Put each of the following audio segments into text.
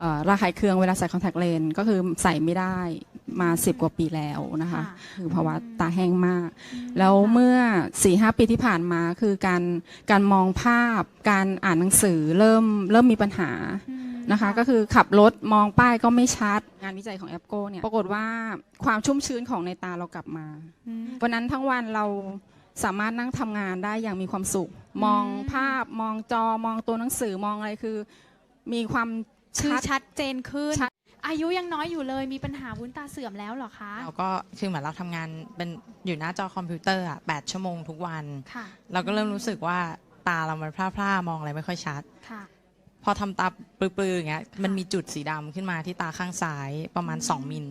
เอ่อระคายเคืองเวลาใส่คอนแทคเลนส์ก็คือใส่ไม่ได้มาสิบกว่าปีแล้วนะคะค่ะคือภาวะตาแห้งมาก แล้วเมื่อ4ีหปีที่ผ่านมาคือการการมองภาพ การอ่านหนังสือเริ่มเริ่มมีปัญหาอืมนะคะ ก็คือขับรถมองป้ายก็ไม่ชัด งานวิจัยของแอปโกเนี่ยปรากฏว่าความชุ่มชื้นของในตาเรากลับมาอืมวันนั้นทั้งวันเราสามารถนั่งทำงานได้อย่างมีความสุข มองภาพมองจอมองตัวหนังสือมองอะไรคือ มีความ คือชัดชัดเจนขึ้นชัดอายุยังน้อยอยู่เลยมีปัญหาวุ้นตาเสื่อมแล้วเหรอคะ เราก็คือเหมือนเราทำงานเป็นอยู่หน้าจอคอมพิวเตอร์อะแปดชั่วโมงทุกวัน ค่ะ เราก็เริ่มรู้สึกว่าตาเรามันพร่าๆมองอะไรไม่ค่อยชัด ค่ะ พอทำตาปลือๆอย่างเงี้ยมันมีจุดสีดำขึ้นมาที่ตาข้างซ้ายประมาณ 2 มิล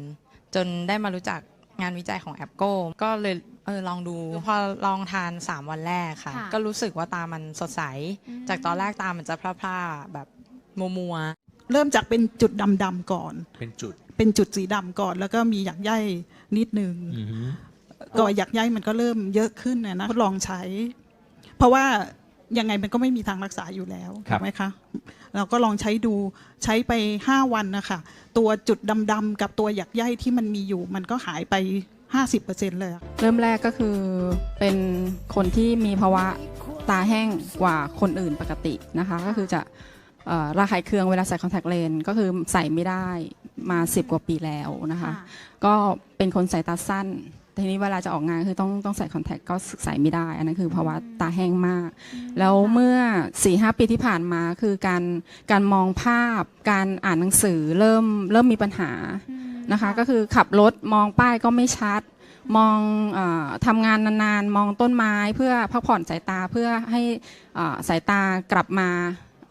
จนได้มารู้จักงานวิจัยของแอปโก้ก็เลยเออลองดู พอลองทาน 3 วันแรกค่ะ ค่ะก็รู้สึกว่าตามันสดใส อืม จากตอนแรกตามันจะพร่าๆแบบมัวๆ เริ่มจากเป็นจุดดำๆก่อน เป็นจุด เป็นจุดสีดำก่อน แล้วก็มีหยักใยนิดนึงอือฮึก็หยักใยมันก็เริ่มเยอะขึ้นนะนะทดลองใช้ เพราะว่ายังไงมันก็ไม่มีทางรักษาอยู่แล้วถูกไหมคะเราก็ลองใช้ดูใช้ไป 5 วันนะคะตัวจุดดำๆกับตัวหยักใยที่มันมีอยู่ มันก็หายไป 50%เลยอะ เริ่มแรกก็คือเป็นคนที่มีภาวะตาแห้งกว่าคนอื่นปกตินะคะ ก็คือจะเอ่อ ระคายเคืองเวลาใส่คอนแทคเลนส์ก็คือใส่ไม่ได้มา 10 กว่าปีแล้วนะคะค่ะก็เป็นคนสายตาสั้น ทีนี้เวลาจะออกงานคือต้องต้องใส่คอนแทคก็ใส่ไม่ได้ อันนั้นคือภาวะตาแห้งมาก แล้วเมื่อ4ีหปีที่ผ่านมาคือการการมองภาพ การอ่านหนังสือเริ่มเริ่มมีปัญหาอืมนะคะ ก็คือขับรถมองป้ายก็ไม่ชัดมองเออทำงานนานๆ มองต้นไม้เพื่อพักผ่อนสายตาเพื่อให้เอ่อสายตากลับมา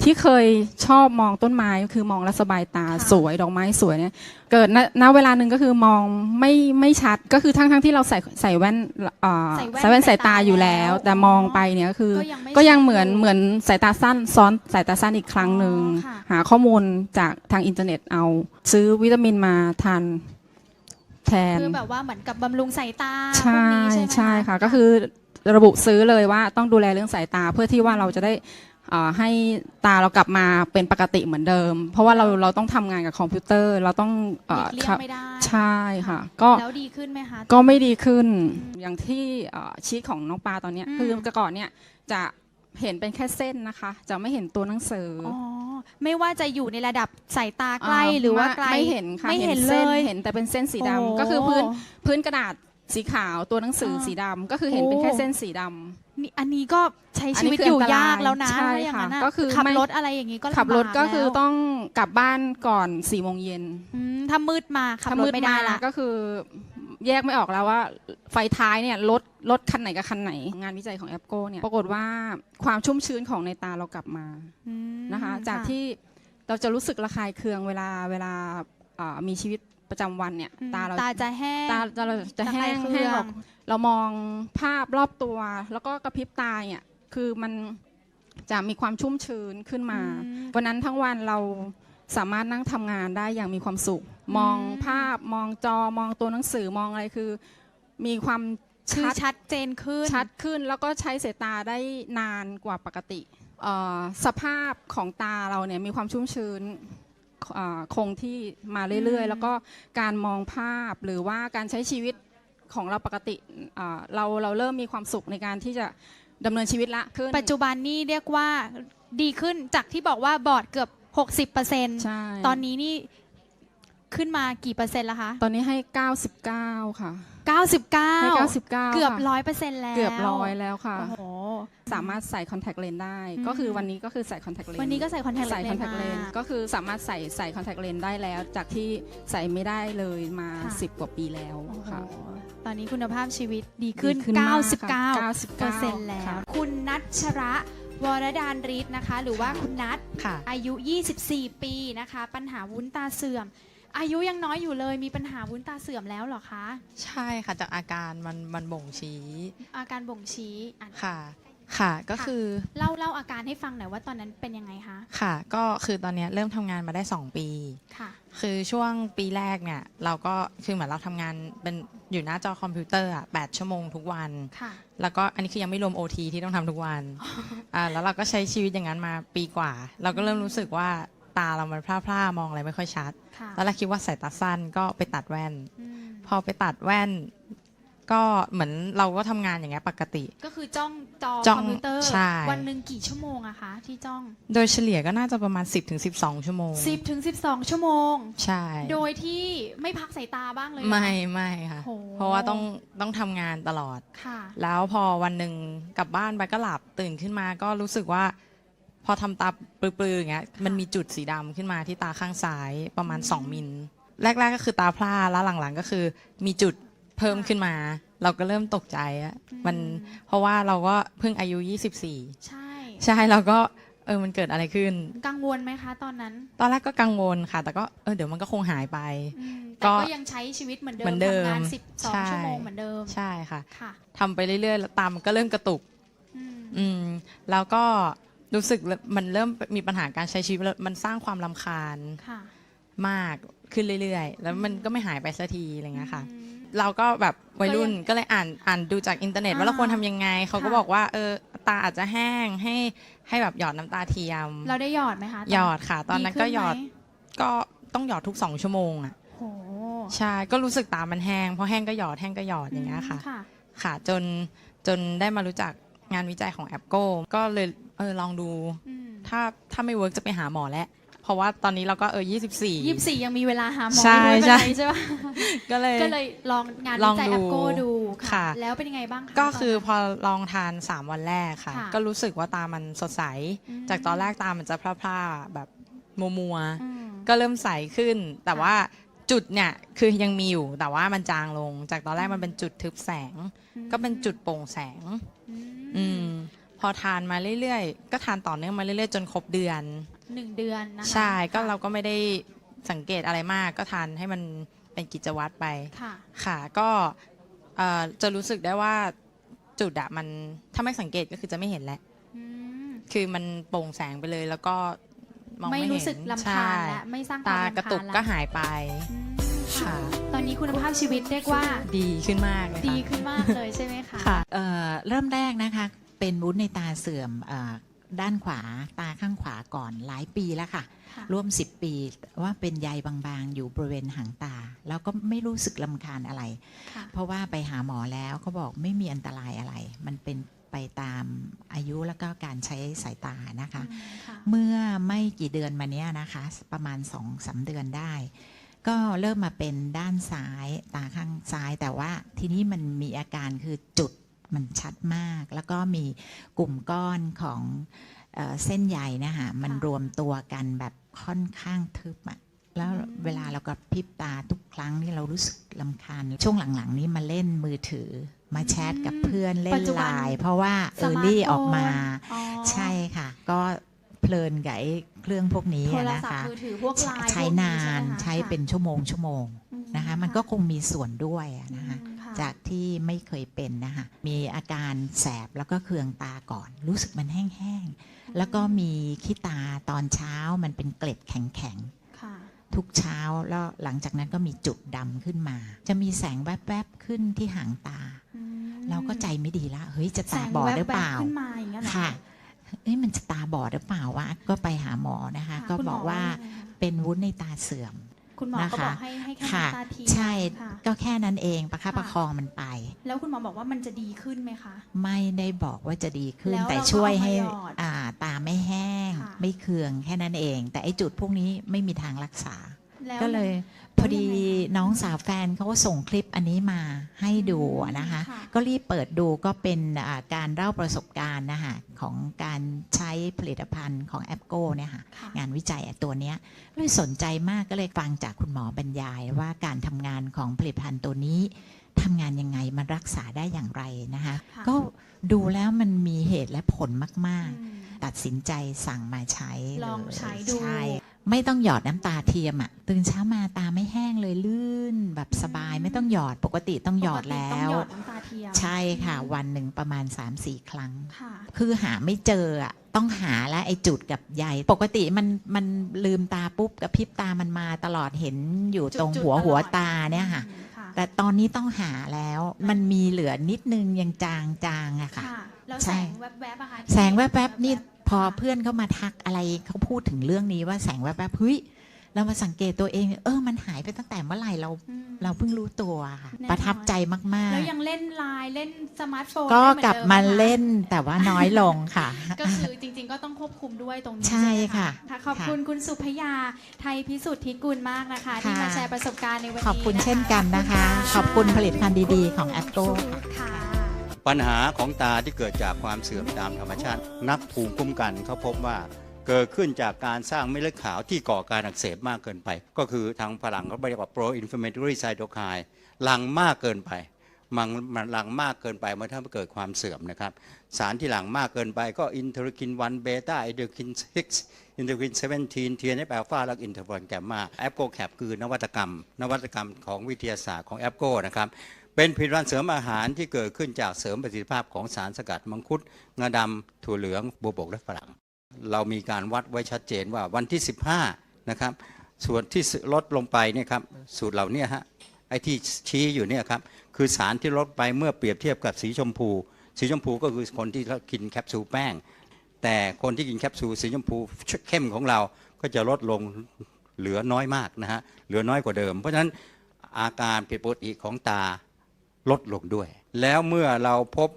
ที่เคยชอบมองต้นไม้คือมองแล้วสบายตาค่ะสวยดอกไม้สวยเนี่ยเกิดณณเวลาหนึ่งก็คือมองไม่ไม่ชัดก็คือทั้งทั้งๆที่เราใส่ใส่แว่นเอ่อใส่แว่นใส่แว่นสายตาอยู่แล้วแล้ว แต่มองไปเนี่ยก็คือก็ยังไม่ก็ยังชัดเหมือนอยู่เหมือนสายตาสั้นซ้อนสายตาสั้นอีกครั้งหนึ่งอ๋อค่ะหาข้อมูลจากทางอินเทอร์เน็ตเอา ซื้อวิตามินมาทานแทนคือแบบว่าเหมือนกับบำรุงสายตาใช่พวกนี้ใช่ไหมใช่ค่ะ ก็คือระบุซื้อเลยว่าต้องดูแลเรื่องสายตาเพื่อที่ว่าเราจะได้เอ่อ ให้ตาเรากลับมาเป็นปกติเหมือนเดิม เพราะว่าเราเราต้องทำงานกับคอมพิวเตอร์ เราต้องหลีกเลี่ยครังไม่ได้ ใช่ค่ะ ก็แล้วดีขึ้นไหมคะ ก็ไม่ดีขึ้นอย่างที่เอ่อชีทของน้องปลาตอนเนี้ยอืม คือแต่ก่อนเนี่ยจะเห็นเป็นแค่เส้นนะคะ จะไม่เห็นตัวหนังสืออ อ๋อ ไม่ว่าจะอยู่ในระดับสายตาใกล้หรือว่าไกลไม่เห็นค่ะไม่เห็นส้เลยเห็นแต่เป็นเส้นสีโอ้ดำก็คือพื้นพื้นกระดาษ สีขาวตัวหนังสือเออสีดำก็คือเห็นเป็นโอ้แค่เส้นสีดำ นี่อันนี้ก็ใช้อันชีนี้วิตคืออยู่อันตรายยากแล้วนะใช่ถ้าอย่างนั้นค่ะน่ะก็คือขับไม่ รถอะไรอย่างนี้ก็ลำบากขับรถก็คือแล้วต้องกลับบ้านก่อนสี่โมงเย็นอืมถ้ามืดมาขับถ้ารถมืดไม่ได้มาละ ก็คือ แยกไม่ออกแล้วว่า ไฟท้ายเนี่ยรถรถคันไหนกับคันไหน งานวิจัยของแอปโกเนี่ยปรากฏว่าความชุ่มชื้นของในตาเรากลับมาอืมนะคะ จากที่เราจะรู้สึกระคายเคืองเวลาเวลาอ่ามีชีวิต ประจำวันเนี่ยอืมตาเราตาจะแห้งตาเราจะแห้ระคายงเคืแห้งองออกเรามองภาพรอบตัว แล้วก็กระพริบตาเนี่ยคือมันจะมีความชุ่มชื้นขึ้นมาอืมวันนั้นทั้งวันเราสามารถนั่งทำงานได้อย่างมีความสุข มองอืมภาพมองจอมองตัวหนังสือมองอะไรคือ มีความคือชัดชัดเจนขึ้นชัดขึ้น แล้วก็ใช้สายตาได้นานกว่าปกติเอ่อสภาพของตาเราเนี่ยมีความชุ่มชื้นเอ่อ คงที่มาเรื่อยอืมๆแล้วก็การมองภาพหรือว่าการใช้ชีวิตของเราปกติเอ่อเราเราเริ่มมีความสุขในการที่จะดำเนินชีวิตละขึ้นปัจจุบันนี่เรียกว่าดีขึ้นจากที่บอกว่าบอดเกือบ 60%ใช่ตอนนี้นี่ขึ้นมากี่เปอร์เซ็นต์แล้วคะ ตอนนี้ให้ 99 ค่ะให้99 99เกือบค่ะร้อยเปอร์เซ็นต์แล้ว เกือบร้อยแล้วค่ะ โอ้โห สามารถใส่คอนแทคเลนส์ได้ อืม ก็คือวันนี้ก็คือใส่คอนแทคเลนส์วันนี้ก็ใส่คอนแทคเลนส์ใส่คอนแทคเลนส์มา ก็คือสามารถใส่ใส่คอนแทคเลนส์ได้แล้ว จากที่ใส่ไม่ได้เลยมา ค่ะ 10 กว่าปีแล้วโอ้โหค่ะตอนนี้คุณภาพชีวิตดีขึ้น ดีขึ้นมากค่ะ99 เปอร์เซ็นต์แล้ว ค่ะ คุณนัชระวรดานฤทธิ์นะคะ หรือว่าคุณนัทค่ะอายุ 24 ปีนะคะ ปัญหาวุ้นตาเสื่อม อายุยังน้อยอยู่เลยมีปัญหาวุ้นตาเสื่อมแล้วเหรอคะ ใช่ค่ะจากอาการมันมันบ่งชี้อาการบ่งชี้อะค่ะ ค่ะก็ค่ะคือเล่าเล่าอาการให้ฟังหน่อยว่าตอนนั้นเป็นยังไงคะค่ะ ก็คือตอนเนี้ยเริ่มทำงานมาได้ 2 ปี ค่ะ คือช่วงปีแรกเนี่ยเราก็คือเหมือนเราทำงานเป็นอยู่หน้าจอคอมพิวเตอร์อะแปดชั่วโมงทุกวัน ค่ะ แล้วก็อันนี้คือยังไม่รวม OT ที่ต้องทำทุกวันอ่าแล้วเราก็ใช้ชีวิตอย่างนั้นมาปีกว่า เราก็เริ่มรู้สึกว่าตาเรามันพร่าๆมองอะไรไม่ค่อยชัด ค่ะตอนแรกคิดว่าสายตาสั้นก็ไปตัดแว่น อืมพอไปตัดแว่น ก็เหมือนเราก็ทำงานอย่างเงี้ยปกติ ก็คือจ้องจอจ้องคอมพิวเตอร์ ใช่ วันหนึ่งกี่ชั่วโมงอะคะที่จ้อง โดยเฉลี่ยก็น่าจะประมาณ 10-12ถึง12 ชั่วโมง 10ถึง12 ชั่วโมง ใช่โดยที่ไม่พักสายตาบ้างเลยเหรอ ไม่ไม่ค่ะ โห เพราะว่าต้องต้องทำงานตลอด ค่ะ แล้วพอวันหนึ่งกลับบ้านไปก็หลับตื่นขึ้นมาก็รู้สึกว่า พอทำตาปลือๆอย่างเงี้ยมันมีจุดสีดำขึ้นมาที่ตาข้างซ้ายประมาณ 2 มิล แรก ๆ ก็คือตาพร่าแล้วหลังๆ ก็คือมีจุด เพิ่มขึ้นมา เราก็เริ่มตกใจอะมันอืมเพราะว่าเราก็เพิ่งอายุ 24 ใช่ ใช่เราก็เออมันเกิดอะไรขึ้น กังวลไหมคะ ตอนนั้น ตอนแรกก็กังวลค่ะ แต่ก็เออเดี๋ยวมันก็คงหายไปอืมก็แต่ก็ยังใช้ชีวิตเหมือนเดิเหมืมอนเดิมทำงานใช่12ชั่วโมงเหมือนเดิมใช่ค่ะค่ะทำไปเรื่อยๆแล้วตามันก็เริ่มกระตุกอืมอืมแล้วก็รู้สึกมันเริ่มมีปัญหาการใช้ชีวิตแล้วมันสร้างความลำคาญค่ะมากขึ้นเรื่อยๆ แล้วมันก็ไม่หายไปสักทีอะไรเงี้ยค่ะอืม เราก็แบบวัยรุ่นก็ยังก็เลยอ่านอ่านดูจากอินเทอร์เน็ตอ่าว่าเราควรทำยังไง เขาก็ค่ะบอกว่าเออตาอาจจะแห้งให้ให้แบบหยอดน้ำตาเทียม เราได้หยอดไหมคะตนหยอดค่ะ ตอนนั้นก็หยอดขึ้ไมก็ต้องหยอดทุกสองชั่วโมงอะโหใช่ก็รู้สึกตามันแห้งพอแห้งก็หยอดแห้งก็หยอดอย่างเงี้ยค่ะ ค่ะ ค่ะจนจนได้มารู้จักงานวิจัยของแอปโกก็เลยเออลองดู อืม ถ้าถ้าไม่เวิร์กจะไปหาหมอแล้ว เพราะว่าตอนนี้เราก็เออ24ยี่สิบสี่ยังมีเวลาหาหมอใช่ไม่เป็นใช่ไรใช่ปะก็เลย ก็เลยลองงานลวิองจัยดูแอปโก้ดูค่ะ แล้วเป็นยังไงบ้างคะ ก็คือตพอลองทาน 3 วันแรกค่ะ ค่ะก็รู้สึกว่าตามันสดใสมจากตอนแรกตามันจะพร่าๆแบบมัวมัวๆ อืม ก็เริ่มใสขึ้น แต่ค่ะ ว่าจุดเนี่ยคือยังมีอยู่ แต่ว่ามันจางลง จากตอนแรกมันเป็นจุดทึบแสง ก็เป็นจุดโปร่งแสง อืมอืม พอทานมาเรื่อยๆ ก็ทานต่อเนื่องมาเรื่อยๆ จนครบเดือน หนึ่งเดือนนะคะใช่ก็ค่ะเราก็ไม่ได้สังเกตอะไรมากก็ทานให้มันเป็นกิจวัตรไป ค่ะ ค่ะก็เอ่อจะรู้สึกได้ว่าจุดอะมันถ้าไม่สังเกตก็คือจะไม่เห็นแหละ อืม คือมันโปร่งแสงไปเลยแล้วก็มองไม่ไม่เห็นรู้สึกลำคาญและใช่ไม่สร้างควาตามรำคาญกระตุกแล้วก็หายไป อืมค่ะ ตอนนี้คุณภาพชีวิตเรียกว่า ดีขึ้นมากเลยดีค่ะขึ้นมากเลยใช่ไหมคะ ค่ะ เอ่อเริ่มแรกนะคะ เป็นวุ้นในตาเสื่อมเออ ด้านขวาตาข้างขวาก่อนหลายปีแล้วค่ะค่ะ ร่วม 10 ปีว่าเป็นใยบางๆ อยู่บริเวณหางตา แล้วก็ไม่รู้สึกลำคาญอะไรค่ะเพราะว่าไปหาหมอแล้วเขาบอกไม่มีอันตรายอะไร มันเป็นไปตามอายุแล้วก็การใช้สายตานะคะอืมค่ะเมื่อไม่กี่เดือนมาเนี้ยนะคะ ประมาณสองสาเดือนได้ ก็เริ่มมาเป็นด้านซ้ายตาข้างซ้ายแต่ว่าทีนี้มันมีอาการคือจุด มันชัดมาก แล้วก็มีกลุ่มก้อนของเออเส้นใยนะคะมันค่ะรวมตัวกันแบบค่อนข้างทึบอะแล้วอืมเวลาเรากระพริบตาทุกครั้งนี่เรารู้สึกลำคาญ ช่วงหลังๆ นี้มาเล่นมือถือ มาแชทกับเพื่อนเล่ปันจจุบันไลน์เพราะว่าเอสอมาร์ทรี่โฟน ออกมา อ๋อใช่ค่ะ ก็เพลินกับไอ้เครื่องพวกนี้โทอะรนะศัพท์คะมือถือพวกไลน์ใช้พวกนานช่ไหมคะใช้ค่ะเป็นชั่วโมงชั่วโมงอืนะคะ มันก็คงมีส่วนด้วยอะนะคะ อืมค่ะ จากที่ไม่เคยเป็นนะคะมีอาการแสบแล้วก็เคืองตาก่อน รู้สึกมันแห้งๆ แล้วก็มีขี้ตาตอนเช้ามันเป็นเกล็ดแข็งค่ะๆทุกเช้าแล้วหลังจากนั้นก็มีจุดดำขึ้นมา จะมีแสงแวบๆขึ้นที่หางตาอืมเราก็ใจไม่ดีละเฮ้ยจะแสตางบอดหรือแวเปบล่าๆขึ้นมาอย่างเงี้ยเหรอค่ะเอ้ยมันจะตาบอดหรือเปล่าวะก็ไปหาหมอนะคะค่ะก็คุณหมบอกว่าไงคะเป็นวุ้นในตาเสื่อม คุณหมอก็นะคะบอกให้ให้แค่ค่ะ น้ำตาเทียมใช่ค่ะก็แค่นั้นเองประคับค่ะประคองมันไป แล้วคุณหมอบอกว่ามันจะดีขึ้นไหมคะ ไม่ได้บอกว่าจะดีขึ้น แล้วแต่เราก็ช่วยให้เอามาหยอดอ่าตาไม่แห้ง ค่ะ ไม่เคืองแค่นั้นเอง แต่ไอ้จุดพวกนี้ไม่มีทางรักษา แล้วก็เลยแล้วพอดียังไงคะน้องสาวแฟนเขาก็ส่งคลิปอันนี้มาให้ดูอะนะคะ ค่ะ ก็รีบเปิดดูก็เป็นอ่าการเล่าประสบการณ์นะคะของการใช้ผลิตภัณฑ์ของแอปโก้เนี่ยค่ะ ค่ะ งานวิจัยตัวเนี้ยเลยสนใจมากก็เลยฟังจากคุณหมอบรรยายว่าการทำงานของผลิตภัณฑ์ตัวนี้ทำงานยังไงมันรักษาได้อย่างไรนะคะ ค่ะ ก็ดูแล้วมันมีเหตุและผลมาก อืม ๆ ตัดสินใจสั่งมาใช้ลองเยใช้ดู ใช่ ไม่ต้องหยอดน้ำตาเทียมอะตื่นเช้ามาตาไม่แห้งเลยลื่นแบบสบายไม่ต้องหยอดปกติต้องหยอดปกติแล้ต้องวหยอดน้ำตาเทียมใช่ค่ะ วันหนึ่งประมาณ 3-4 ครั้งค่ะคือหาไม่เจออะต้องหาแล้วไอ้จุดกับใยปกติมันมันลืมตาปุ๊บกับพริบตามันมาตลอดเห็นอยู่ตรงจุดๆหัวตลอดหัวตาเนี่ยค่ะอืมค่ะ แต่ตอนนี้ต้องหาแล้วมันมีเหลือนิดนึงยังจางจางๆอะค่ะค่ะแล้วใช่แสงแวบๆอะคะที่แสงแวบๆนี่ พอเพื่อนเขามาทักอะไรเขาพูดถึงเรื่องนี้ว่าแสงแวบๆเฮ้ยเรามาสังเกตตัวเองเออมันหายไปตั้งแต่เมื่อไหร่เราอืมเราเพิ่งรู้ตัวค่ะแน่นอนประทับใจมากแล้วยังเล่นไลน์เล่นสมาร์ทโฟนๆก็ได้หอนกลับดิมาไหคะเล่นแต่ว่าน้อยลงค่ะ ก็คือจริงๆก็ต้องควบคุมด้วยตรงนี้ใช่ไหมค่ะค่ะ ขอบคุณคุณสุพยาไทยพิสุทธิกุลมากนะคะ ที่ค่ะมาแชร์ประสบการณ์ในวันนี้ขอบคุณะะเช่นกันนะคะ ขอบคุณผลิตภัณฑ์ดีๆ ของแอปโก้ค่ะค่ะ ปัญหาของตาที่เกิดจากความเสื่อมตามธรรมชาติ นักภูมิคุ้มกันเขาพบว่าเกิดขึ้นจากการสร้างเม็ดเลือดขาวที่ก่อการอักเสบมากเกินไป ก็คือทางฝรั่งเขาเรียกว่า pro inflammatory cytokine หลังมากเกินไปมันมันหลังมากเกินไปมันทำให้เกิดความเสื่อมนะครับ สารที่หลังมากเกินไปก็อินเทอร์คิน1เบต้าอินเทอร์คิน6อินเทอร์คิน17 TNF อัลฟาและอินเทอร์ฟอนแกมมาแอปโกแคปคือนวัตกรรม นวัตกรรมของวิทยาศาสตร์ของแอปโกนะครับ เป็นผลิตภัณฑ์เสริมอาหารที่เกิดขึ้นจากเสริมประสิทธิภาพของสารสกัดมังคุดงาดำถั่วเหลืองบัวบกและฝรั่ง เรามีการวัดไว้ชัดเจนว่าวันที่ 15 นะครับ ส่วนที่ลดลงไปเนี่ยครับสูตรเหล่านี้ฮะไอ้ที่ชี้อยู่เนี่ยครับคือสารที่ลดไปเมื่อเปรียบเทียบกับสีชมพู สีชมพูก็คือคนที่กินแคปซูลแป้ง แต่คนที่กินแคปซูลสีชมพูเข้มของเราก็จะลดลงเหลือน้อยมากนะฮะเหลือน้อยกว่าเดิม เพราะฉะนั้นอาการผิดปกติของตา ลดลงด้วย แล้วเมื่อเราพบ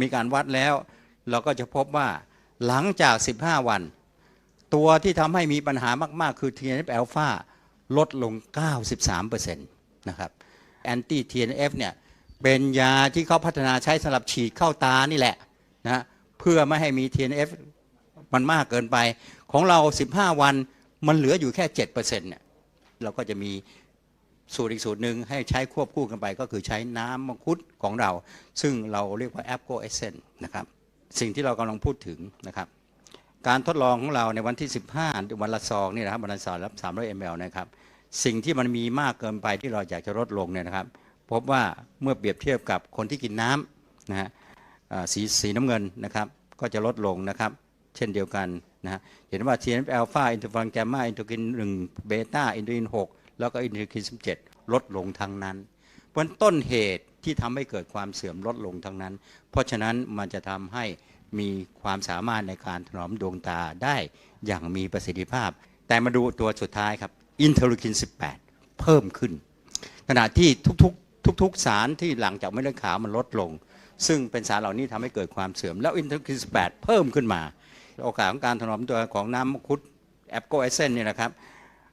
มีการวัดแล้ว เราก็จะพบว่าหลังจาก 15 วัน ตัวที่ทำให้มีปัญหามากๆ คือ TNF อ l p h a ลดลง 93%นะครับแอนตี้ TNF เนี่ยเป็นยาที่เขาพัฒนาใช้สำหรับฉีดเข้าตานี่แหละนะเพื่อไม่ให้มี TNF มันมากเกินไป ของเรา 15 วันมันเหลืออยู่แค่ 7%เนี่ยเราก็จะมี สูตรอีกสูตรหนึ่งให้ใช้ควบคู่กันไป ก็คือใช้น้ำมังคุดของเรา ซึ่งเราเรียกว่า a p g o Essence นะครับสิ่งที่เรากำลังพูดถึงนะครับ การทดลองของเราในวันที่ 15 วันละซองนี่นะครับวันละซองรับ 300 ml นะครับสิ่งที่มันมีมากเกินไปที่เราอยากจะลดลงเนี่ยนะครับ พบว่าเมื่อเปรียบเทียบกับคนที่กินน้ำนะฮะสีสีน้ำเงินนะครับ ก็จะลดลงนะครับ เช่นเดียวกันนะฮะเห็นว่า TNF อ l p h a อินทอร์ฟอนแกมมาอินเทอร์กิน1เบต้าอินเทอร์กิน6 แล้วก็อินเทอร์กิน17ลดลงทั้งนั้นเพราะนั้นต้นเหตุที่ทำให้เกิดความเสื่อมลดลงทั้งนั้น เพราะฉะนั้นมันจะทำให้มีความสามารถในการถนอมดวงตาได้อย่างมีประสิทธิภาพ แต่มาดูตัวสุดท้ายครับอินเทอร์กิน 18 เพิ่มขึ้น ขณะที่ทุกๆทุกๆสารที่หลังจากเม็ดเลือดขาวมันลดลง ซึ่งเป็นสารเหล่านี้ทำให้เกิดความเสื่อม แล้วอินเทอร์กิน 18 เพิ่มขึ้นมา โอกาสของการถนอมตัวของน้ำมังคุดแอปโกเอเซนเนี่ยนะครับ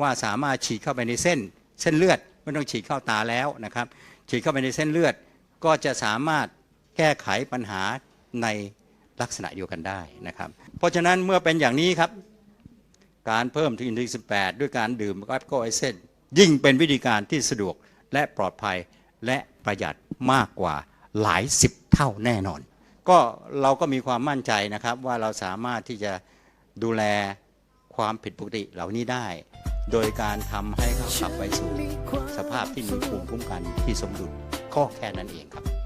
ว่าสามารถฉีดเข้าไปในเส้นเส้นเลือดไม่ต้องฉีดเข้าตาแล้วนะครับ ฉีดเข้าไปในเส้นเลือดก็จะสามารถแก้ไขปัญหาในลักษณะเดียวกันได้นะครับ เพราะฉะนั้นเมื่อเป็นอย่างนี้ครับ การเพิ่มทีนทรีย์18 ด้วยการดื่มแอปโกไอเซนยิ่งเป็นวิธีการที่สะดวกและปลอดภัยและประหยัดมากกว่าหลายสิบเท่าแน่นอน ก็เราก็มีความมั่นใจนะครับว่าเราสามารถที่จะดูแลความผิดปกติเหล่านี้ได้ โดยการทำให้เขากลับไปสู่สภาพที่มีภูมิคุ้มกันที่สมดุลก็แค่นั้นเองครับ